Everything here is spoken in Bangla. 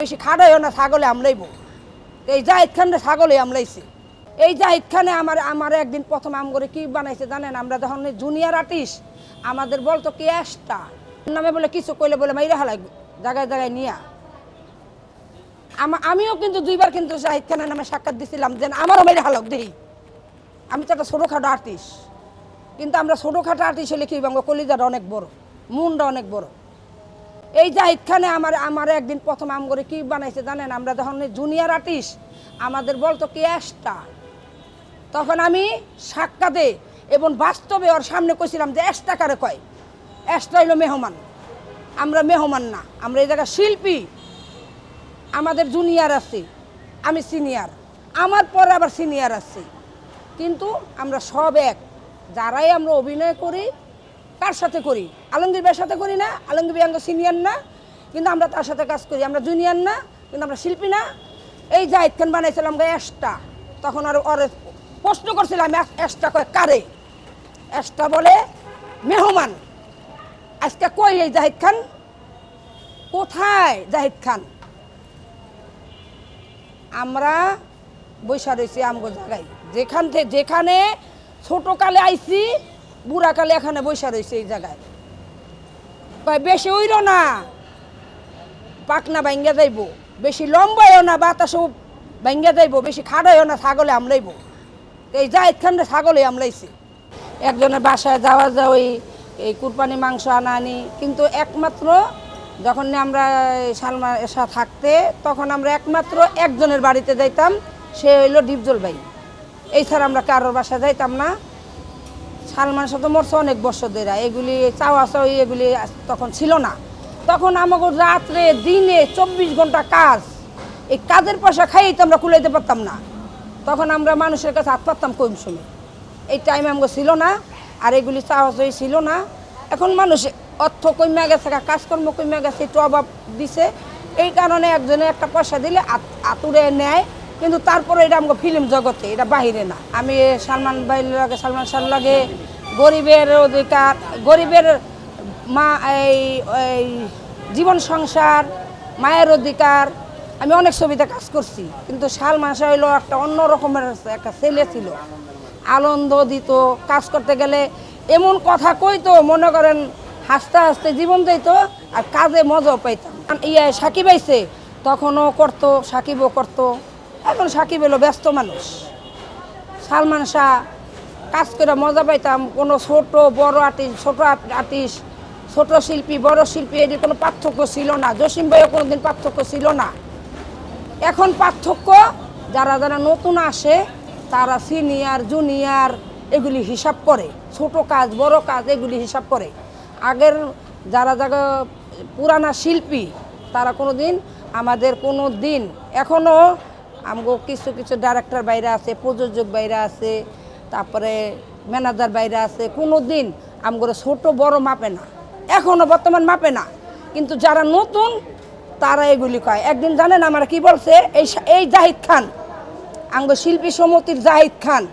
বেশি খাড়াইও না, ছাগলে আমলাইব এই জাহিদ খানটা ছাগলে আমলাইছে এই জাহিদ খানে আমার আমার একদিন প্রথম আম করে কি বানাইছে জানেন? আমরা যখন জুনিয়র আর্টিস্ট আমাদের বলতো কি অ্যাশটা নামে বলে কিছু কইলে বলে মাইরা হালাই জায়গায় জায়গায় নিয়া। আমা- আমিও কিন্তু দুইবার কিন্তু জাহিদ খানের নামে সাক্ষাৎ দিছিলাম যে আমারও মেরে হালক দেই। আমি তো একটা ছোটোখাটো আর্টিস্ট কিন্তু আমরা ছোটোখাটো আর্টিস্ট হলে কি বাংলা কলিজাটা অনেক বড় মুন্ডা অনেক বড়। এই জাহিদ খানে আমার আমার একদিন প্রথম আম করে কি বানাইছে জানেন? আমরা যখন জুনিয়র আর্টিস্ট আমাদের বলতো কি অ্যাশটা তখন আমি সাক্ষাতে এবং বাস্তবে ওর সামনে কইছিলাম যে অ্যাশটা কারে কয়? অ্যাশটা হইল মেহমান। আমরা মেহমান না, আমরা এই জায়গায় শিল্পী। আমাদের জুনিয়র আছে, আমি সিনিয়র আমার পরে আবার সিনিয়র আছে। কিন্তু আমরা সব এক। যারাই আমরা অভিনয় করি কার সাথে করি? আলমগীর ভাইয়ের সাথে করি না, আলমগীর ভাই আমরা সিনিয়র না, কিন্তু আমরা তার সাথে কাজ করি। আমরা জুনিয়র না, কিন্তু আমরা শিল্পী না। এই জাহিদ খান বানাইছিলাম আমরা অ্যাশটা তখন আর ওর প্রশ্ন করছিলাম "অ্যাশ- অ্যাশটা কয় কারে? অ্যাশটা বলে, মেহমান। আজকে কই এই জাহিদ খান? কোথায় জাহিদ খান? আমরা বৈশা রয়েছি আমগো জায়গায়। যেখান থেকে যেখানে ছোট কালে আইছি বুড়া কালে এখানে বৈশা রয়েছে এই জায়গায়। কয় বেশি উইরো না। পাকনা ভাঙ্গা যাইব। বেশি লম্বায়ও না, বাতাসও ভাঙ্গা যাইব। বেশি খাড়াইও না, ছাগলে আমলাইব এই জাহিদ খানটা ছাগলে আমলাইছে একজনের বাসায় যাওয়া যাওয়াই এই কুরবানি মাংস আনা আনি কিন্তু একমাত্র যখন আমরা সালমা এসা থাকতে, তখন আমরা একমাত্র একজনের বাড়িতে যাইতাম, সে হইল ডিপজল ভাই। এই ছাড়া আমরা কারোর বাসায় যাইতাম না। সালমান সাথে মরছে অনেক বছর ধরে। এগুলি চাওয়া চাওয়ি এগুলি তখন ছিল না। তখন আমাকে রাত্রে দিনে চব্বিশ ঘণ্টা কাজ। এই কাজের পয়সা খাইয়ে তো আমরা কুলাইতে পারতাম না। তখন আমরা মানুষের কাছে হাত পারতাম কম সময়। এই টাইম আমাকে ছিল না, আর এগুলি চাওয়া চাওয়ি ছিল না। এখন মানুষ অর্থ কমে গেছে, কাজকর্ম কমে গেছে, একটু অভাব দিছে। এই কারণে একজনে একটা পয়সা দিলে আত- আতুরে নেয়। কিন্তু তারপরে এটা আমাকে ফিল্ম জগতে, এটা বাহিরে না। আমি সালমান ভাই লাগে, সালমান শাহ লাগে গরিবের অধিকার, গরিবের মা, এই জীবন সংসার, মায়ের অধিকার, আমি অনেক ছবিতে কাজ করছি। কিন্তু সালমান শাহ হইল একটা অন্য রকমের একটা ছেলে ছিল। আনন্দ দিত, কাজ করতে গেলে এমন কথা কইতো, মনে করেন হাসতে হাসতে জীবন যাইত আর কাজে মজাও পাইতাম। ইয়ে সাকিব আইছে, তখনও করতো, সাকিবও করতো। এখন সাকিব এলো ব্যস্ত মানুষ। সালমান শাহ কাজ করে মজা পাইতাম, কোনো ছোট, বড় আর্টিস্ট ছোট আর্টিস্ট ছোট শিল্পী, বড় শিল্পী এদের কোনো পার্থক্য ছিল না। জসিম ভাইও কোনো দিন পার্থক্য ছিল না। এখন পার্থক্য, যারা যারা নতুন আসে, তারা সিনিয়র জুনিয়র এগুলি হিসাব করে। ছোট কাজ, বড় কাজ, এগুলি হিসাব করে। আগের যারা যারা পুরানা শিল্পী, তারা কোনো দিন আমাদের কোনো দিন এখনও আমগো কিছু কিছু ডাইরেক্টর বাইরে আছে, প্রযোজক বাইরে আছে, তারপরে ম্যানেজার বাইরে আছে কোনো দিন আমগোর ছোট বড় মাপে না। এখনও বর্তমান মাপে না। কিন্তু যারা নতুন, তারা এগুলি কয়। একদিন জানেন আমার কি বলছে? এই এই জাহিদ খান আঙ্গ শিল্পী সমিতির জাহিদ খান।